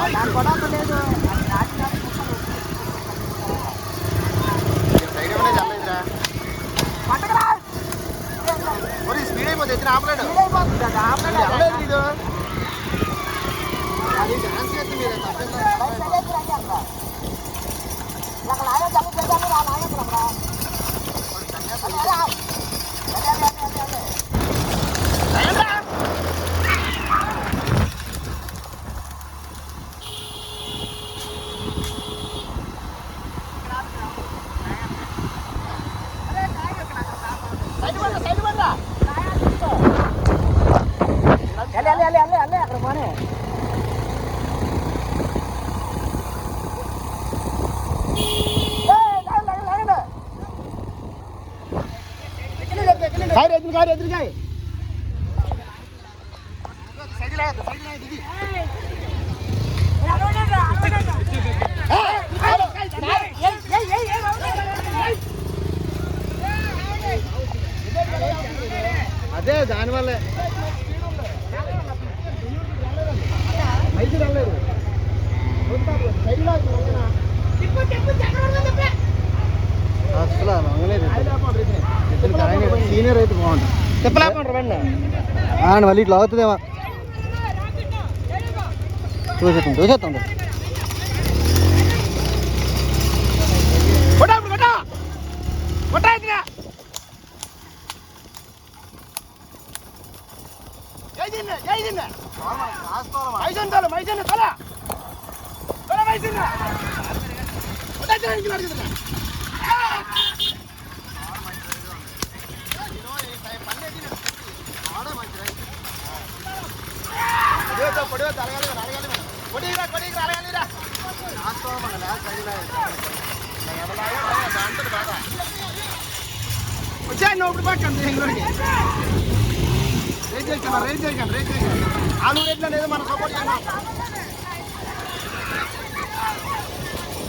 Side నెయ్యాలా నాకు కూడా లేదు गाड़ी अजून गाडी अजून काय साईडला साईडला दिदी అసలు వంగలేదు సీనియర్ అయితే బాగుంటుంది చెప్పలేకుండా రండి ఆయన మళ్ళీ ఇట్లా అవుతుందేమో చూసేస్తాం చూసేస్తాం మైసూరు మైసూరు తల తల మైసూరు వచ్చాయి నువ్వు ఇప్పుడు పక్కన ఇంగ్లోకి రేట్ చేయకండి రేట్ చేయకండి రేట్ చేయకండి ఆలు రేట్లో లేదు మనం సపోర్ట్ చేయండి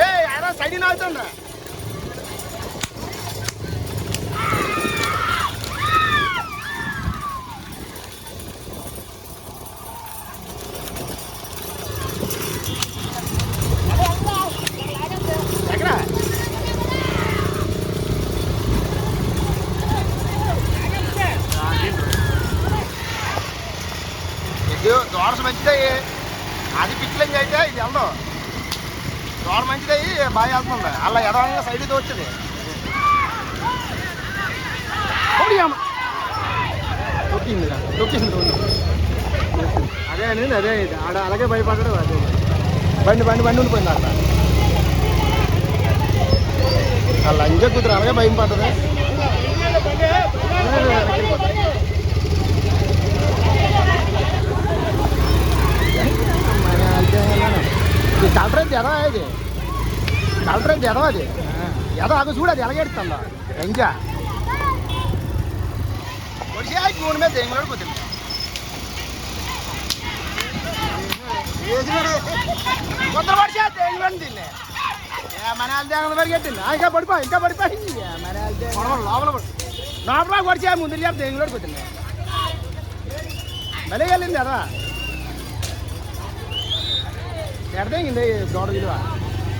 ఏ ఆయన సైడ్ నాగుతుండ్రా ఇది దోరస మంచిదయ్యి. అది పిచ్చిలింగ్ అయితే ఇది వెళ్దాం దోర మంచిదయ్యి బాగా వెళ్తుంది. అలా ఎడవంగా సైడ్ వచ్చింది తొక్కింది తొక్కింది అదే అనేది అదే ఇది. ఆడ అలాగే భయపడడం అదే బండి బండి బండి ఉండిపోయింది అట్లా ఆ లంజ కూతురు అలాగే భయం పడ్డది. ఇది కలర్ అయితే ఎదవా ఇది? కలర్ అయితే ఎదవా అది ఎదవ అది చూడు అది ఎలాగెడుతుందా. ఎంజా. నూనె మీద దేంగులాడు పోతుంది. కొందరు పడిచా దేంగులాడు తిన్నే మన దేంగ పరిగెట్టింది? ఇంకా పడిపో ఇంకా పడిపోయింది మన లోపల లోపల పడిచా ముందు చెప్పి దేంగులాడు పోతుంది భలే వెళ్ళింది అదా ఎడదేంగింది దోడ విలువ